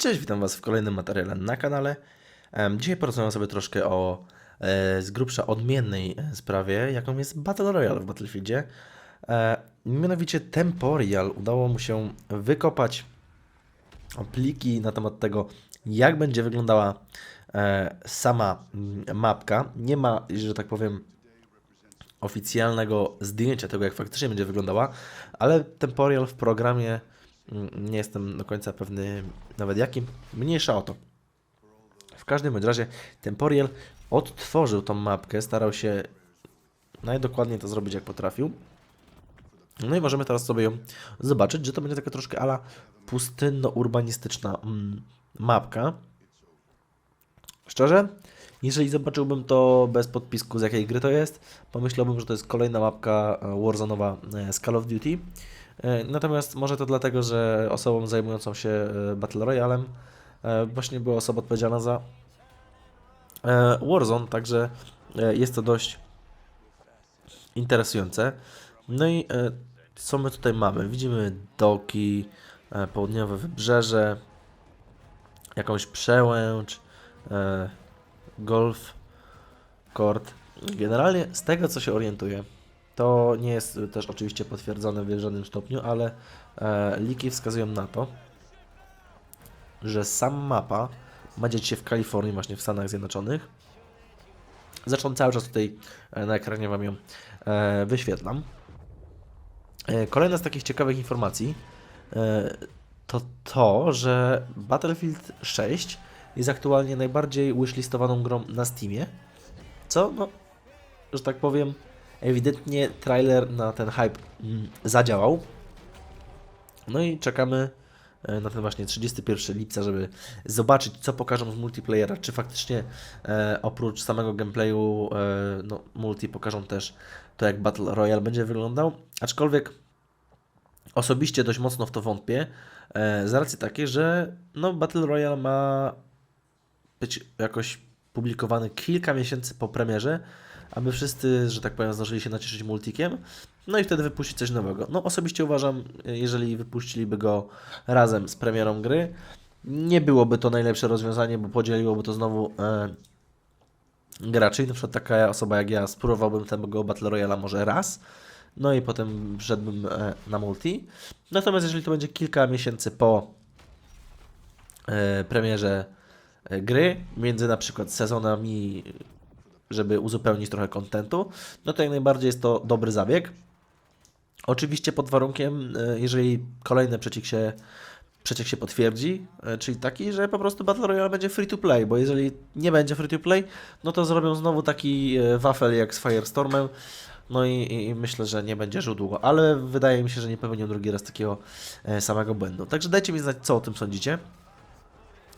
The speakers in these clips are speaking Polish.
Cześć, witam Was w kolejnym materiale na kanale. Dzisiaj porozmawiam sobie troszkę o e, z grubsza odmiennej e, sprawie, jaką jest Battle Royale w Battlefieldzie. E, mianowicie Temporial udało mu się wykopać pliki na temat tego, jak będzie wyglądała sama mm, mapka. Nie ma, że tak powiem, oficjalnego zdjęcia tego, jak faktycznie będzie wyglądała, ale Temporial w programie, nie jestem do końca pewny nawet jakim, mniejsza o to. W każdym razie Temporial odtworzył tą mapkę, starał się najdokładniej to zrobić jak potrafił. No i możemy teraz sobie ją zobaczyć, że to będzie taka troszkę ala pustynno-urbanistyczna mm, mapka. Szczerze, jeżeli zobaczyłbym to bez podpisku z jakiej gry to jest, pomyślałbym, że to jest kolejna mapka e, Warzone'owa e, z Call of Duty. E, Natomiast może to dlatego, że osobą zajmującą się e, Battle Royalem e, właśnie była osoba odpowiedzialna za Warzone, także jest to dość interesujące. No i co my tutaj mamy? Widzimy doki, południowe wybrzeże, jakąś przełęcz, golf, court. Generalnie z tego co się orientuję, to nie jest też oczywiście potwierdzone w żadnym stopniu, ale e, liki wskazują na to, że sama mapa ma dziać się w Kalifornii, właśnie w Stanach Zjednoczonych. Zresztą cały czas tutaj e, na ekranie Wam ją e, wyświetlam. E, Kolejna z takich ciekawych informacji e, to to, że Battlefield 6 jest aktualnie najbardziej wishlistowaną grą na Steamie, co, no, że tak powiem, ewidentnie trailer na ten hype mm, zadziałał. No i czekamy e, na ten właśnie 31 lipca, żeby zobaczyć, co pokażą z multiplayera. Czy faktycznie e, oprócz samego gameplayu, e, no, multi pokażą też to, jak Battle Royale będzie wyglądał. Aczkolwiek osobiście dość mocno w to wątpię, e, z racji takiej, że no, Battle Royale ma być jakoś publikowany kilka miesięcy po premierze, aby wszyscy, że tak powiem, zdążyli się nacieszyć multikiem, no i wtedy wypuścić coś nowego. No osobiście uważam, jeżeli wypuściliby go razem z premierą gry, nie byłoby to najlepsze rozwiązanie, bo podzieliłoby to znowu e, graczy. Na przykład taka osoba jak ja spróbowałbym tego Battle Royale'a może raz, no i potem wszedłbym e, na multi. Natomiast jeżeli to będzie kilka miesięcy po e, premierze gry, między na przykład sezonami, żeby uzupełnić trochę kontentu, no to jak najbardziej jest to dobry zabieg. Oczywiście pod warunkiem, e, jeżeli kolejny przeciek się, przeciek się potwierdzi, e, czyli taki, że po prostu Battle Royale będzie free to play, bo jeżeli nie będzie free to play, no to zrobią znowu taki e, wafel jak z Firestormem, no i, i, myślę, że nie będzie żył długo, ale wydaje mi się, że nie popełnią drugi raz takiego e, samego błędu. Także dajcie mi znać, co o tym sądzicie.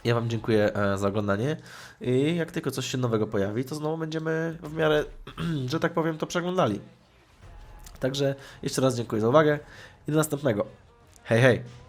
Ja Wam dziękuję e, za oglądanie i jak tylko coś się nowego pojawi, to znowu będziemy w miarę, że tak powiem, to przeglądali. Także jeszcze raz dziękuję za uwagę i do następnego. Hej, hej!